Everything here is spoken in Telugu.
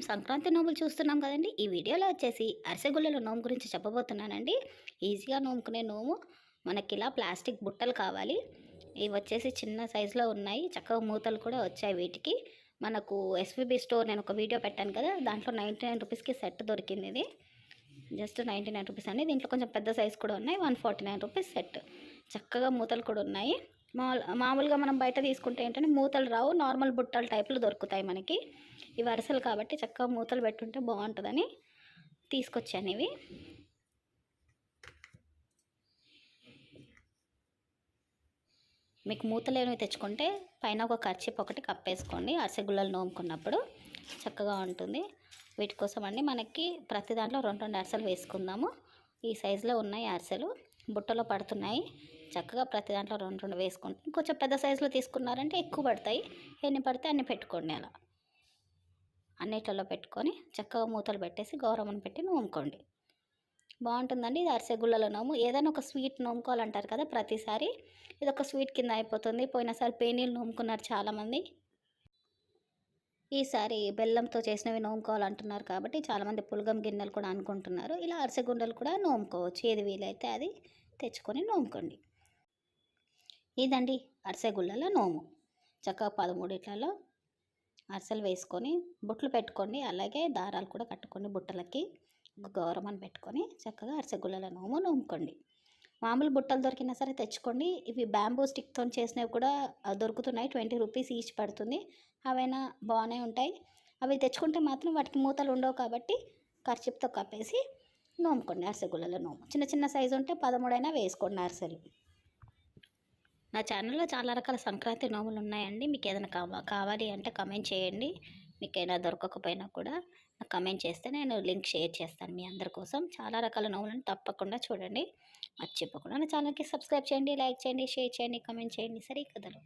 మనం సంక్రాంతి నోములు చూస్తున్నాం కదండి. ఈ వీడియోలో వచ్చేసి అరిసెగుళ్ళల నోము గురించి చెప్పబోతున్నానండి. ఈజీగా నోముకునే నోము మనకి ఇలా ప్లాస్టిక్ బుట్టలు కావాలి. ఇవి వచ్చేసి చిన్న సైజులో ఉన్నాయి. చక్కగా మూతలు కూడా వచ్చాయి వీటికి. మనకు ఎస్విబి స్టోర్ నేను ఒక వీడియో పెట్టాను కదా దాంట్లో నైంటీ నైన్ రూపీస్కి సెట్ దొరికింది ఇది. జస్ట్ నైంటీ నైన్ రూపీస్ అండి. దీంట్లో కొంచెం పెద్ద సైజ్ కూడా ఉన్నాయి. One forty nine rupees set. చక్కగా మూతలు కూడా ఉన్నాయి. మామూలుగా మనం బయట తీసుకుంటే ఏంటంటే మూతలు రావు నార్మల్ బుట్టల టైప్లో దొరుకుతాయి మనకి. ఇవి వరుసలు కాబట్టి చక్కగా మూతలు పెట్టుంటే బాగుంటుందని తీసుకొచ్చాను ఇవి. మీకు మూతలేనివి తెచ్చుకుంటే పైన ఒక ఖర్చిప్ ఒకటి కప్పేసుకోండి అరసెగుళ్ళలు నోముకున్నప్పుడు. చక్కగా ఉంటుంది. వీటి కోసం అండి మనకి ప్రతి దాంట్లో రెండు రెండు అరసలు వేసుకుందాము. ఈ సైజులో ఉన్నాయి అరసలు. బుట్టలో పడుతున్నాయి. చక్కగా ప్రతి దాంట్లో రెండు రెండు వేసుకుంటాం కొంచెం పెద్ద సైజులో తీసుకున్నారంటే ఎక్కువ పడతాయి. ఎన్ని పడితే అన్ని పెట్టుకోండి అలా. అన్నిట్లలో పెట్టుకొని చక్కగా మూతలు పెట్టేసి గౌరమ్మను పెట్టి నోముకోండి. బాగుంటుందండి. ఇది అరిసెగుళ్ళల నోము. ఏదైనా ఒక స్వీట్ నోముకోవాలంటారు కదా ప్రతిసారి. ఇది ఒక స్వీట్ కింద అయిపోతుంది. పోయినసారి పేనీలు నోముకున్నారు చాలామంది. ఈసారి బెల్లంతో చేసినవి నోముకోవాలంటున్నారు కాబట్టి చాలామంది పులగం గిన్నెలు కూడా అనుకుంటున్నారు. ఇలా అరిసెగుండలు కూడా నోముకోవచ్చు. ఏది వీలైతే అది. తెచ్చుకొని నోముకోండి. ఇదండి అరిసెగుళ్ళలో నోము. చక్కగా పదమూడిట్లలో అరిసెలు వేసుకొని బుట్టలు పెట్టుకోండి. అలాగే దారాలు కూడా కట్టుకోండి బుట్టలకి. గౌరమ్మని పెట్టుకొని చక్కగా అరిసెగుళ్ళల నోము నోముకోండి. మామూలు బుట్టలు దొరికినా సరే తెచ్చుకోండి. ఇవి బ్యాంబూ స్టిక్తో చేసినవి కూడా దొరుకుతున్నాయి. ట్వంటీ రూపీస్ ఈచ్ పడుతుంది. అవైనా బాగానే ఉంటాయి. అవి తెచ్చుకుంటే మాత్రం వాటికి మూతలు ఉండవు కాబట్టి ఖర్చుతో కప్పేసి నోముకోండి అరిసెగుళ్ళల నోము. చిన్న చిన్న సైజు ఉంటే పదమూడైనా వేసుకోండి అరిసెలు నా ఛానల్లో చాలా రకాల సంక్రాంతి నోములు ఉన్నాయండి. మీకు ఏదైనా కావా కావాలి అంటే కమెంట్ చేయండి. మీకు దొరకకపోయినా కూడా నాకు కమెంట్ చేస్తే నేను లింక్ షేర్ చేస్తాను మీ అందరి కోసం. చాలా రకాల నోములను తప్పకుండా చూడండి. మర్చిపోకుండా నా ఛానల్కి సబ్స్క్రైబ్ చేయండి లైక్ చేయండి షేర్ చేయండి కమెంట్ చేయండి. సరే కథలు